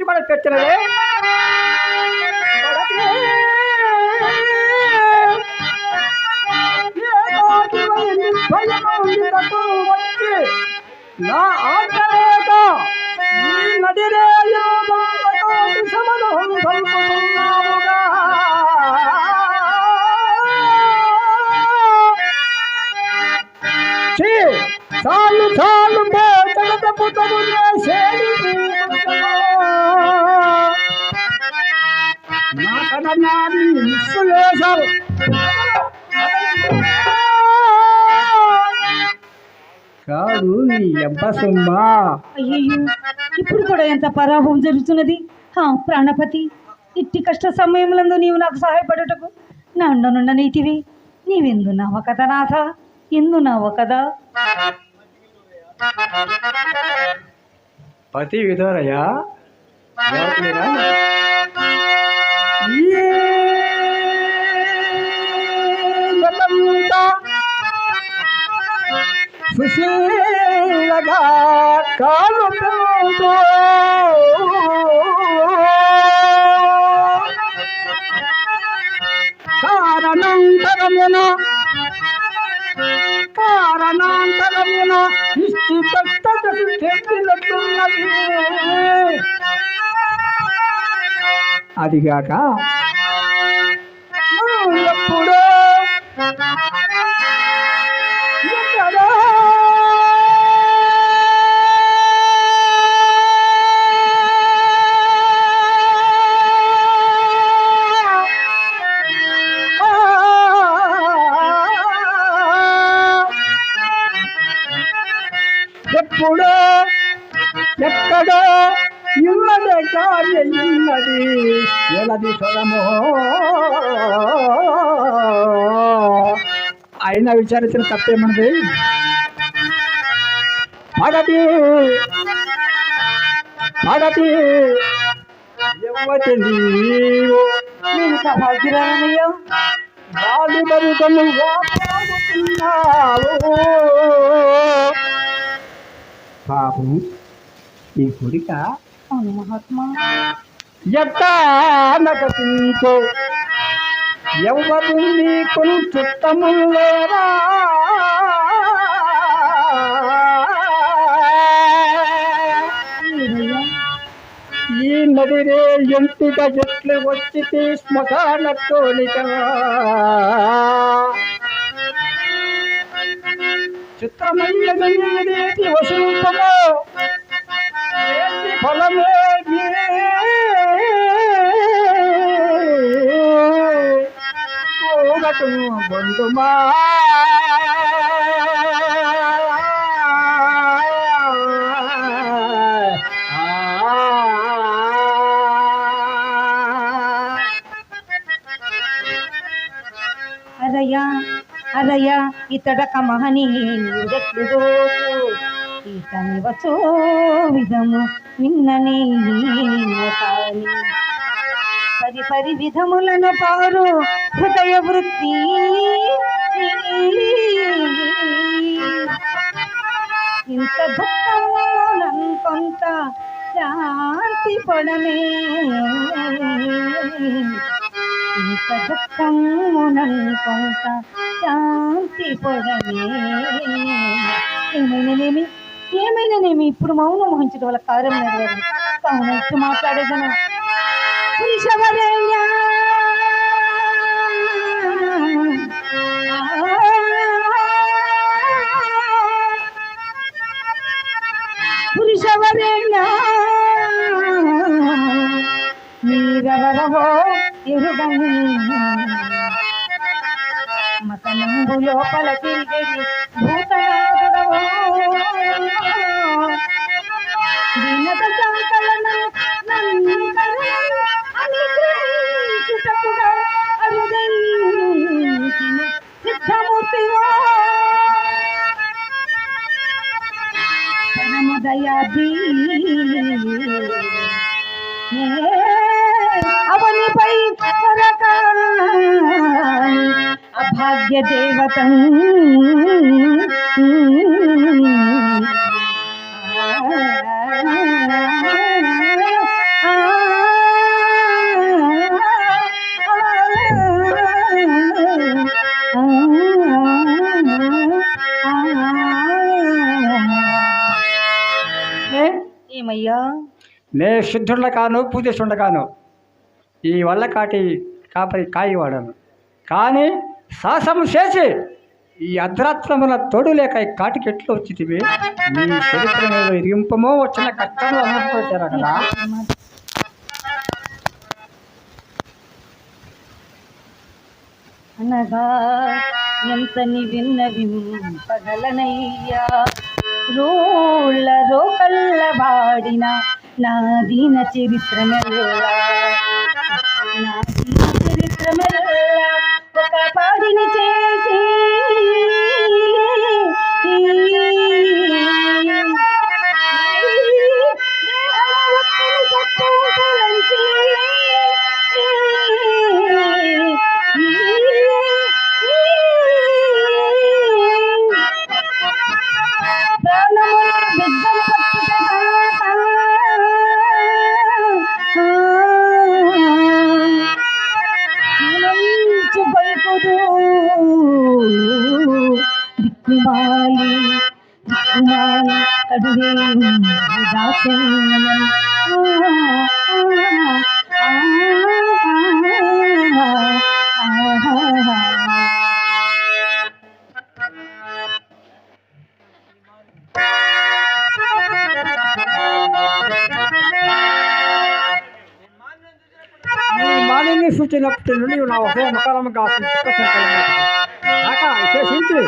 కూడా పెట్టినదే నా ఆటలేక ఈ నదిరే యోగంతోటి చాలు చాలు కాదు నీ అబ్బ సుమ్మా. అయ్యయ్యో ఇప్పుడు కూడా ఎంత పరాభవం జరుగుతున్నది? హా ప్రాణపతి ఇట్టి కష్ట సమయములందు నీవు నాకు సహాయపడుటకు నా అండనుండ నీతివి నీవెందున్నావ కదా నాథ? ఎందున్నావ కదా? పతి విధోరయ్యా సుశీలగా కాలు కారణాంతరమున కారణాంతరమున ఇష్టి కష్టతలు చెందినట్టున్నది అదిగాక ఎప్పుడో విచారించిన తప్పేమన్నది పడతి పడతి ఎవ్వటి నీవు? నేను సభాగ్యురాలనయ్యా గాలి మరుగను పాపం ఈ కొడిక మహాత్మా. మహాత్మా ఎట్టానకసించే ఎవరు నీకు చుట్టములేరా? లేదయ్యా ఈ నదిరే ఎంపిక చెట్లు వచ్చి శ్మశాన కోలిక చిత్రమయ్యది వసూపము ఫలమే ఫలమేగి బంధుమా అదయ్యా అదయ్యా ఇతడక మహనీయుడెట్లు ఈతని వచ్చో విధము విన్ననే కాని పది విధములన పారు హృదయ వృత్తి. ఇంత దుఃఖం కొంత శాంతి పడమే. ఇంత దుఃఖమునన్ కొంత శాంతి పడమే. ఏమైనానేమి? ఏమైనానేమి? ఇప్పుడు మౌనం వహించడం వల్ల కార్యం నెరవేరు కావున ఇప్పుడు మాట్లాడేదను? పురుషవరే మీరెవరవో ఎరుగని మతనంబు లోపల తిరిగి భూతనాథుడవో దీనత అనుగ్రహించుటకుగా సిద్ధమూర్తివో భాగ్యదేవతం ఏమయ్యా? నే సిద్ధుండ కాను పూజ ఈ వల్ల కాటి కాపరి కాయవాడను. కానీ సాహసము చేసి ఈ అర్ధరాత్రమున తోడు లేక ఈ కాటికి ఎట్లు వచ్చితివి? నీ చరిత్ర మీద ఇరింపమో వచ్చిన కష్టంలో అనుకుంటారు కదా. అనగా ఎంత విన్నవింపగలనయ్యా రోళ్ళ రోకళ్ళ వాడిన నా దీన చరిత్రమెల్లా. నా దీన చరిత్రమెల్లా. పాడిని చేసి చిన్నప్పటి నుండి నా ఒకే మకాలం కాసు కాక విశేషించి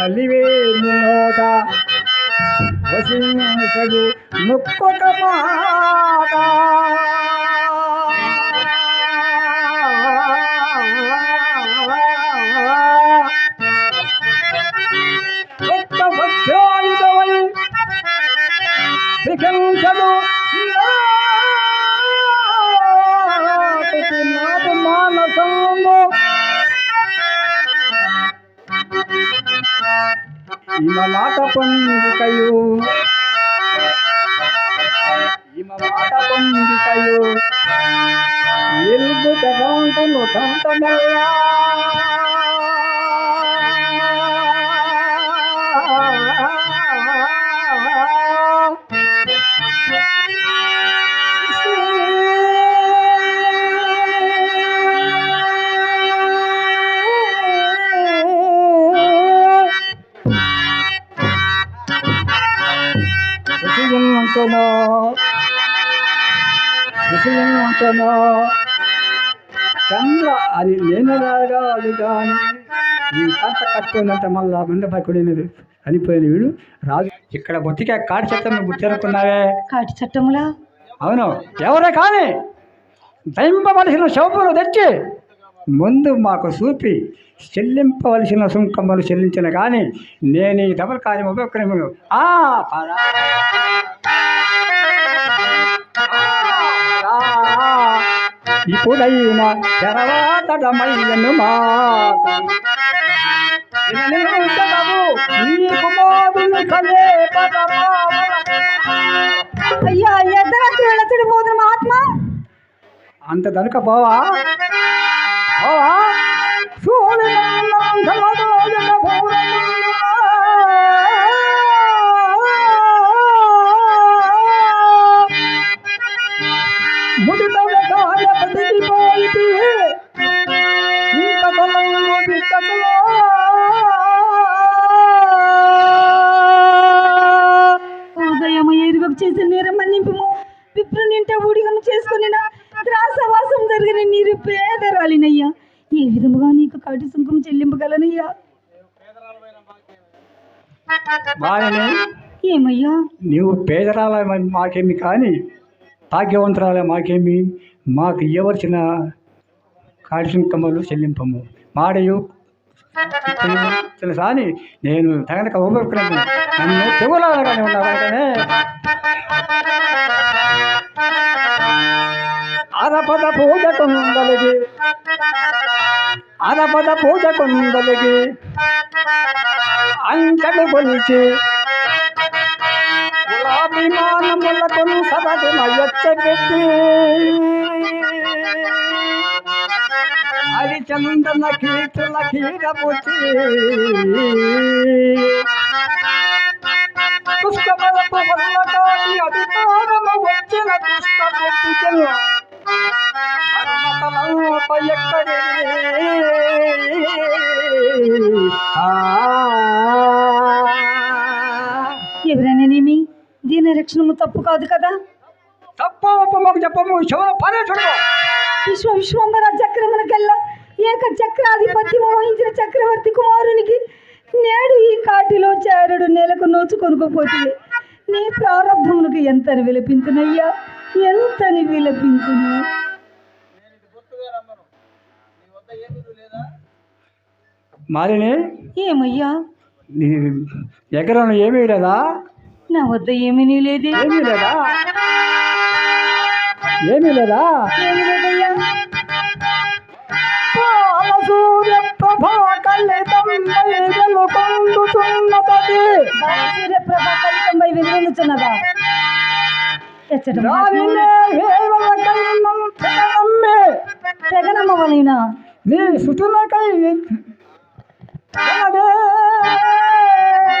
ఎల్లివేలి లోట వసించడు మొక్కడమా. మాట ఇమలాట పొందికయు ఇమలాట పొందికయు ఎల్బు తగంటును తంతమెల్లా విషయంతోనో విషయంతోనో చంద్ర అది నేను రాగాలి కానీ ఈ పంట కట్టుకున్నంత మళ్ళా ముందపై కొడినది అనిపోయిన వీడు రాజు ఇక్కడ బొత్తికే కాటి చట్టం గుర్తెరుకున్నావే కాటి చట్టములా అవును ఎవరే కానీ దయింపవలసిన శవపులు తెచ్చి ముందు మాకు చూపి చెల్లింపవలసిన సుంకమ్మలు చెల్లించిన కానీ నేను ఈ డబల్ కార్యం ఉపక్రమం ఇప్పుడైనా తెరవాతడమయ్యను మాకు విననించదము నీ కుమారుని కలే పదమావన. అయ్యా వెళ్ళతడి పోతున్న మహాత్మా? అంత దనుక పోవా ఉదయం ఎరుగకు చేసిన నేరం మన్నింపు విప్రు నింట ఊడిగను చేసుకుని ద్రాసవాసం జరిగిన నీరు పేదరాలినయ్యా. ఏ విధముగా నీకు కాటి సుంకం చెల్లింపగలనయ్యా? ఏమయ్యా? నీవు పేదరాల మాకేమి కానీ భాగ్యవంతురాల మాకేమి? మాకు ఇవ్వవలసిన కాళిశంకములు చెల్లింపము. మాడయు తెలుసా అని నేను తగనక ఉపక్రమం నన్ను తెగులాగానే ఉన్నావాటనే అరపద పూజ కొందలిగి అరపద పూజ కొందలిగి అంకడు కొలిచి కులాభిమానములకు సదగున ఎచ్చబెట్టి అది చందన కీర్తుల కీరపుచి పుష్పబలపు వల్లకాని అధికారము వచ్చిన దుష్టబుద్ధికి. పర్వతలంపై ఎక్కడి ఎవరైనానేమి రక్షణము తప్పు కాదు కదా? తప్ప ఒప్పమకు చెప్పము. శివ పనే చూడు విశ్వ విశ్వంబర చక్రమునకెల్లా ఏక చక్రాధిపత్యము వహించిన చక్రవర్తి కుమారునికి నేడు ఈ కాటిలో చేరుడు నెలకు నోచు కొనుక్కోపోతే నీ ప్రారంభమునకు ఎంతని విలపించునయ్యా ఎంతని విలపించును మారిని ఏమయ్యా? ఎకరం ఏమీ లేదా నా వద్ద ఏమీ లేదే. ఏమీ లేదా? ఏమీ లేదా? నీ సుతులకై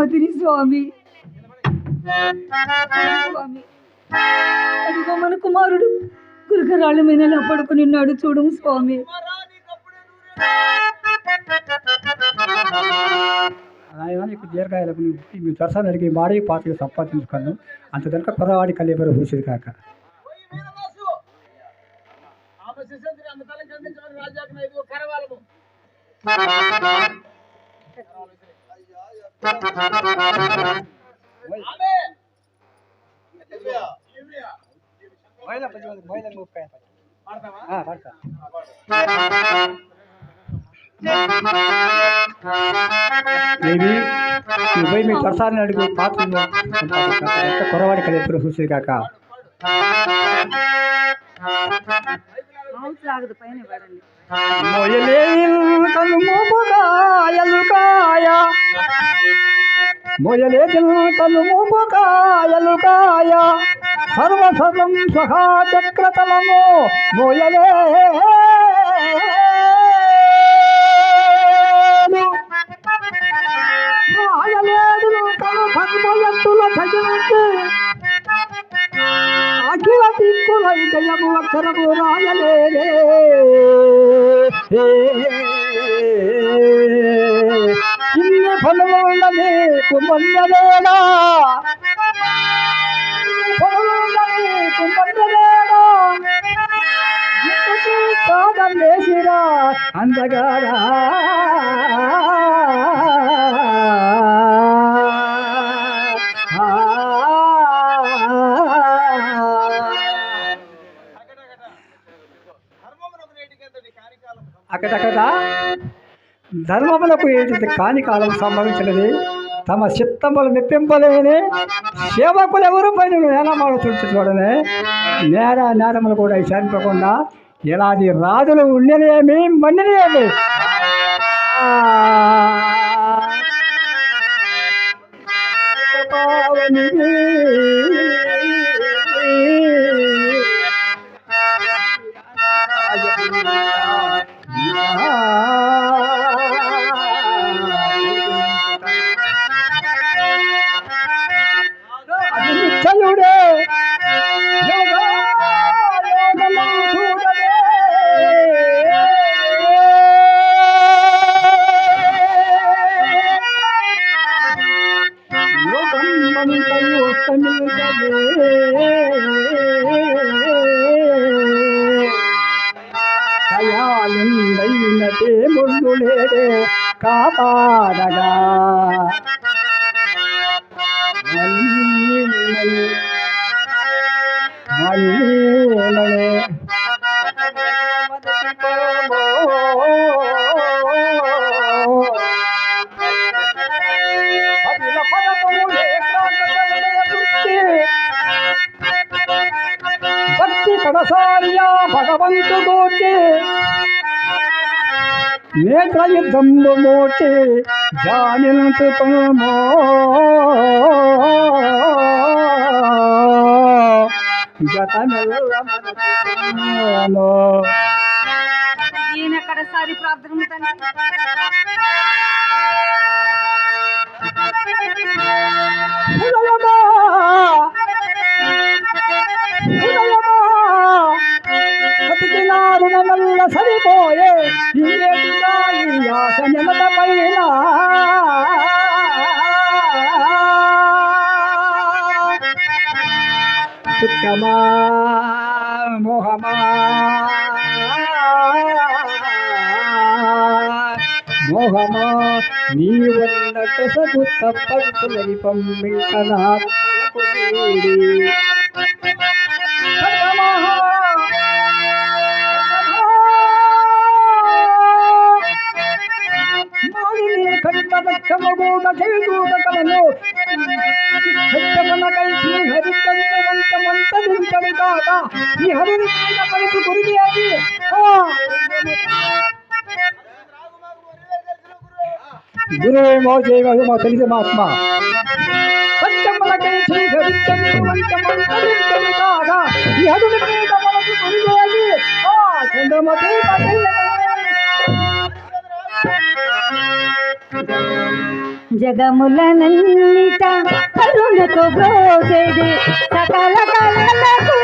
చంద్రమతిని స్వామి. స్వామి. అదిగో మన కుమారుడు. గురుకరాళ్ళ మీద పడుకుని ఉన్నాడు చూడు స్వామి. ఆయన నీకు దీర్ఘాయలకు మీ దర్శనం అడిగి మాడి పాతికి సంపాదించుకున్నాను అంత కనుక పదవాడి కలిపరు హూసేది కాక. ఆ, పడతా. దేవి నువ్వు మీ ప్రసాదాన్ని అడుగు పాత్ర కురవాడి కలిపరు చూసేది కాక సాగదు పైన పడండి మొయలేకలు మోపుకాయలుకాయ మొయలేకలు మోపుకాయలుకాయ సర్వ సహా చక్రతలము మొయలే రాయలేదులు తను భగ్మయంతుల భజనంటే అఖిల అక్షరము రాయలేరే ఇన్ని ఫలమున్నది కుమన్నదేనా ఫలమున్నది కుమన్నదేనా ఇంతకీ కాదం వేసిరా అందగారా అక్కడక్కడ ధర్మములకు ఏంటి కాని కాలం సంభవించినది. తమ చిత్తములు మెప్పింపలేని సేవకులు ఎవరు పైన నేలమాడుతుంటే చూడనే. నేర నేరములు కూడా చనిపోకుండా ఇలాది రాజులు ఉండినేమి మండినేమి నిశ్చయుడే భక్తి కడసార్య భగవంతు గోచే నేత్ర యుద్ధంబు మోటే జానింతు తమో గతమెల్ల ఈయన కడసారి ప్రార్థన సరిపోయే ఆశ నెలత పైన. దుఃఖమా మోహమా. మోహమా నీ ఉన్నట్టు సగు తప్పని పంపికనా కట్టమగూడ తెలుగుడ కలను హరిచంద్రవంత ఈ హరిని కలిసి గురిది అది గురువేమో జయమో తెలిసి మహాత్మ సత్యములకై శ్రీ హరిచంద్రవంత ఈ హరిని మనకు గురిది అది చంద్రమతి జగములనన్నిట కరుణతో బ్రోజేది సకల కళలకు.